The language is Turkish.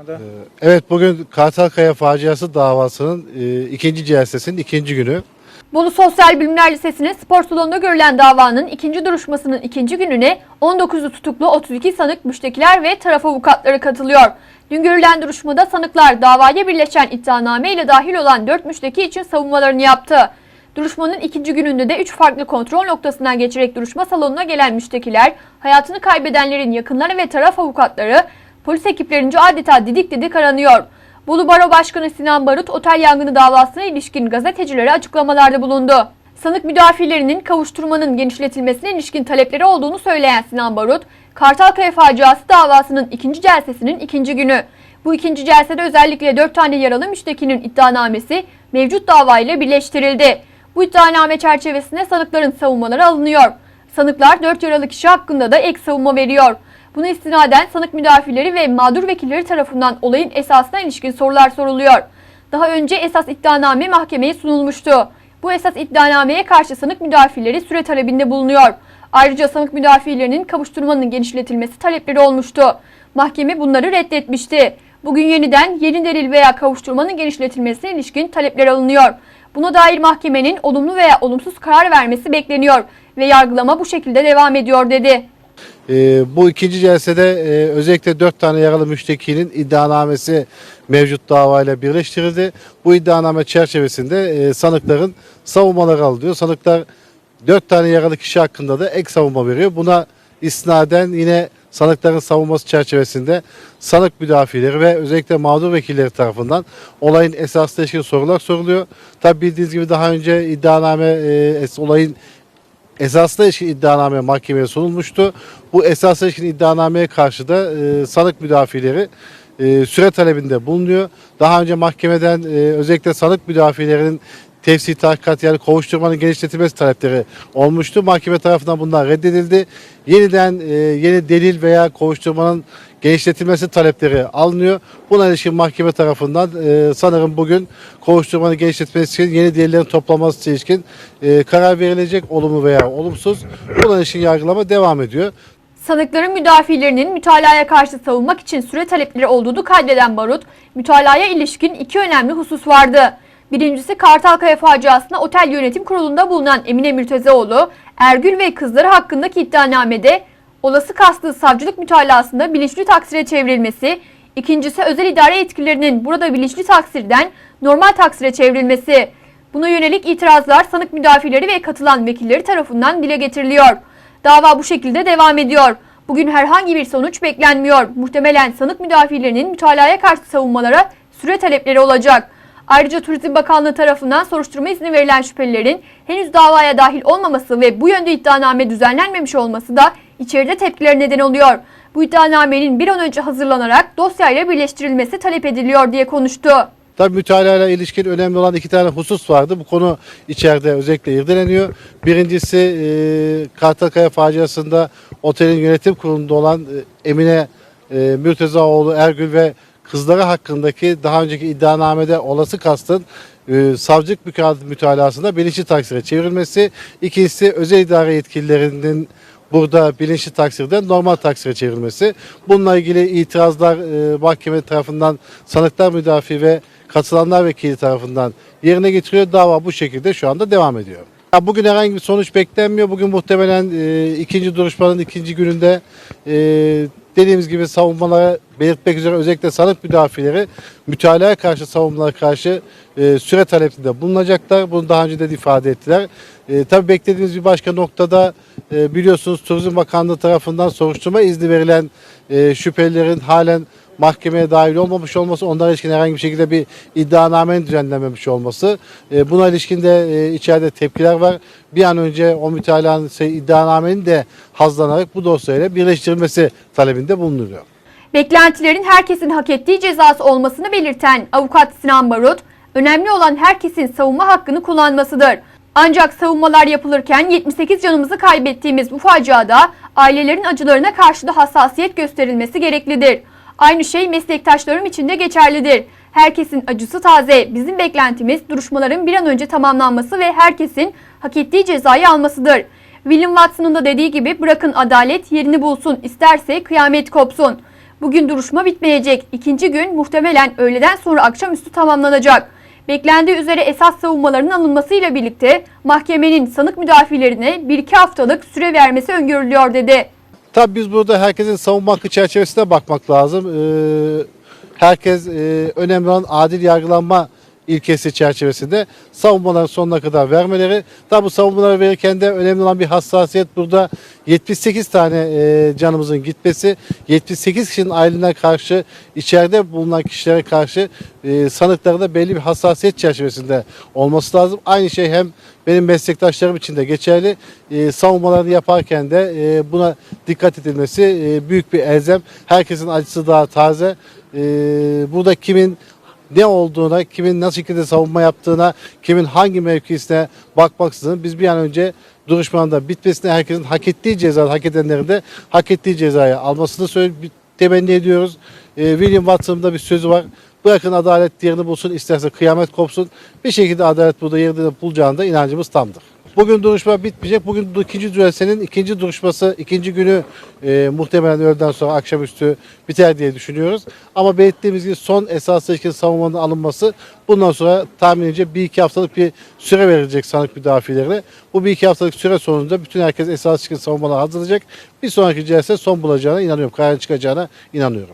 duruşmada? Ee, Evet bugün Kartalkaya faciası davasının e, ikinci celsesinin ikinci günü. Bolu Sosyal Bilimler Lisesi'nin spor salonunda görülen davanın ikinci duruşmasının ikinci gününe 19'u tutuklu 32 sanık, müştekiler ve taraf avukatları katılıyor. Dün görülen duruşmada sanıklar davaya birleşen iddianame ile dahil olan 4 müşteki için savunmalarını yaptı. Duruşmanın ikinci gününde de 3 farklı kontrol noktasından geçerek duruşma salonuna gelen müştekiler, hayatını kaybedenlerin yakınları ve taraf avukatları polis ekiplerince adeta didik didik aranıyor. Bolu Baro Başkanı Sinan Barut otel yangını davasına ilişkin gazetecilere açıklamalarda bulundu. Sanık müdafilerinin kavuşturmanın genişletilmesine ilişkin talepleri olduğunu söyleyen Sinan Barut, Kartalkaya faciası davasının ikinci celsesinin ikinci günü. Bu ikinci celsede özellikle 4 tane yaralı müştekinin iddianamesi mevcut davayla birleştirildi. Bu iddianame çerçevesinde sanıkların savunmaları alınıyor. Sanıklar 4 yaralı kişi hakkında da ek savunma veriyor. Buna istinaden sanık müdafileri ve mağdur vekilleri tarafından olayın esasına ilişkin sorular soruluyor. Daha önce esas iddianame mahkemeye sunulmuştu. Bu esas iddianameye karşı sanık müdafileri süre talebinde bulunuyor. Ayrıca sanık müdafilerinin kavuşturmanın genişletilmesi talepleri olmuştu. Mahkeme bunları reddetmişti. Bugün yeniden yeni delil veya kavuşturmanın genişletilmesine ilişkin talepler alınıyor. Buna dair mahkemenin olumlu veya olumsuz karar vermesi bekleniyor ve yargılama bu şekilde devam ediyor dedi. Ee, bu ikinci celsede e, özellikle dört tane yaralı müştekinin iddianamesi mevcut davayla birleştirildi. Bu iddianame çerçevesinde e, sanıkların savunmaları alınıyor. Sanıklar dört tane yaralı kişi hakkında da ek savunma veriyor. Buna isnaden yine sanıkların savunması çerçevesinde sanık müdafileri ve özellikle mağdur vekilleri tarafından olayın esasına ilişkin sorular soruluyor. Tabi bildiğiniz gibi daha önce iddianame e, olayın esasla ilişkin iddianame mahkemeye sunulmuştu. Bu esasla ilişkin iddianameye karşı da e, sanık müdafileri e, süre talebinde bulunuyor. Daha önce mahkemeden e, özellikle sanık müdafilerinin tefsir tahkikat yani kovuşturmanın genişletilmesi talepleri olmuştu. Mahkeme tarafından bunlar reddedildi. Yeniden e, yeni delil veya kovuşturmanın genişletilmesi talepleri alınıyor. Buna ilişkin mahkeme tarafından e, sanırım bugün kovuşturmanın genişletilmesi için yeni delillerin toplanması ilişkin e, karar verilecek olumlu veya olumsuz. Buna ilişkin yargılama devam ediyor. Sanıkların müdafilerinin mütalaya karşı savunmak için süre talepleri olduğunu kaydeden Barut, mütalaya ilişkin iki önemli husus vardı. Birincisi Kartalkaya faciasına otel yönetim kurulunda bulunan Emine Mürtezeoğlu, Ergül ve kızları hakkındaki iddianamede olası kastı savcılık mütalasında bilinçli taksire çevrilmesi, ikincisi özel idare yetkililerinin burada bilinçli taksirden normal taksire çevrilmesi. Buna yönelik itirazlar sanık müdafileri ve katılan vekilleri tarafından dile getiriliyor. Dava bu şekilde devam ediyor. Bugün herhangi bir sonuç beklenmiyor. Muhtemelen sanık müdafilerinin mütalaya karşı savunmalara süre talepleri olacak. Ayrıca Turizm Bakanlığı tarafından soruşturma izni verilen şüphelilerin henüz davaya dahil olmaması ve bu yönde iddianame düzenlenmemiş olması da içeride tepkiler neden oluyor. Bu iddianamenin bir an önce hazırlanarak dosyayla birleştirilmesi talep ediliyor diye konuştu. Tabii mütalaa ilişkin önemli olan iki tane husus vardı. Bu konu içeride özellikle irdeleniyor. Birincisi e, Kartalkaya faciasında otelin yönetim kurulunda olan e, Emine e, Mürtezaoğlu Ergül ve kızları hakkındaki daha önceki iddianamede olası kastın e, savcılık müka- mütalasında bilinçli taksire çevrilmesi. İkincisi özel idare yetkililerinin burada bilinçli taksirden normal taksire çevrilmesi. Bununla ilgili itirazlar e, mahkeme tarafından sanıklar müdafi ve katılanlar vekili tarafından yerine getiriyor. Dava bu şekilde şu anda devam ediyor. Bugün herhangi bir sonuç beklenmiyor. Bugün muhtemelen e, ikinci duruşmanın ikinci gününde e, dediğimiz gibi savunmalara belirtmek üzere özellikle sanık müdafileri mütalaa karşı savunmalara karşı e, süre talepinde bulunacaklar. Bunu daha önce de ifade ettiler. E, tabii beklediğimiz bir başka noktada e, biliyorsunuz Turizm Bakanlığı tarafından soruşturma izni verilen e, şüphelilerin halen mahkemeye dahil olmamış olması, onlara ilişkin herhangi bir şekilde bir iddianamenin düzenlenmemiş olması. E, buna ilişkin de e, içeride tepkiler var. Bir an önce o mütalaanın şey, iddianamenin de hazlanarak bu dosyayla birleştirilmesi talebinde bulunuyor. Beklentilerin herkesin hak ettiği cezası olmasını belirten avukat Sinan Barut, önemli olan herkesin savunma hakkını kullanmasıdır. Ancak savunmalar yapılırken 78 canımızı kaybettiğimiz bu faciada ailelerin acılarına karşı da hassasiyet gösterilmesi gereklidir. Aynı şey meslektaşlarım için de geçerlidir. Herkesin acısı taze. Bizim beklentimiz duruşmaların bir an önce tamamlanması ve herkesin hak ettiği cezayı almasıdır. William Watson'ın da dediği gibi bırakın adalet yerini bulsun, isterse kıyamet kopsun. Bugün duruşma bitmeyecek. İkinci gün muhtemelen öğleden sonra akşamüstü tamamlanacak. Beklendiği üzere esas savunmaların alınmasıyla birlikte mahkemenin sanık müdafilerine 1-2 haftalık süre vermesi öngörülüyor dedi. Tabii biz burada herkesin savunma hakkı çerçevesinde bakmak lazım. Ee, herkes e, önemli olan adil yargılanma ilkesi çerçevesinde savunmaların sonuna kadar vermeleri. Tabi bu savunmaları verirken de önemli olan bir hassasiyet burada 78 tane e, canımızın gitmesi, 78 kişinin ailelerine karşı, içeride bulunan kişilere karşı e, sanıkları da belli bir hassasiyet çerçevesinde olması lazım. Aynı şey hem benim meslektaşlarım için de geçerli. E, savunmalarını yaparken de e, buna dikkat edilmesi e, büyük bir elzem. Herkesin acısı daha taze. E, burada kimin ne olduğuna, kimin nasıl şekilde savunma yaptığına, kimin hangi mevkisine bakmaksızın biz bir an önce duruşmanın da bitmesine herkesin hak ettiği ceza, hak edenlerin de hak ettiği cezayı almasını söyle, temenni ediyoruz. E, William Watson'ın da bir sözü var. Bırakın adalet yerini bulsun, isterse kıyamet kopsun. Bir şekilde adalet burada yerini bulacağında inancımız tamdır. Bugün duruşma bitmeyecek. Bugün ikinci düelsenin ikinci duruşması, ikinci günü e, muhtemelen öğleden sonra akşamüstü biter diye düşünüyoruz. Ama belirttiğimiz gibi son esaslı ilişkin savunmanın alınması bundan sonra tahminimce bir iki haftalık bir süre verilecek sanık müdafilerine. Bu bir iki haftalık süre sonunda bütün herkes esaslı ilişkin savunmalar hazırlayacak. Bir sonraki celse son bulacağına inanıyorum. Karar çıkacağına inanıyorum.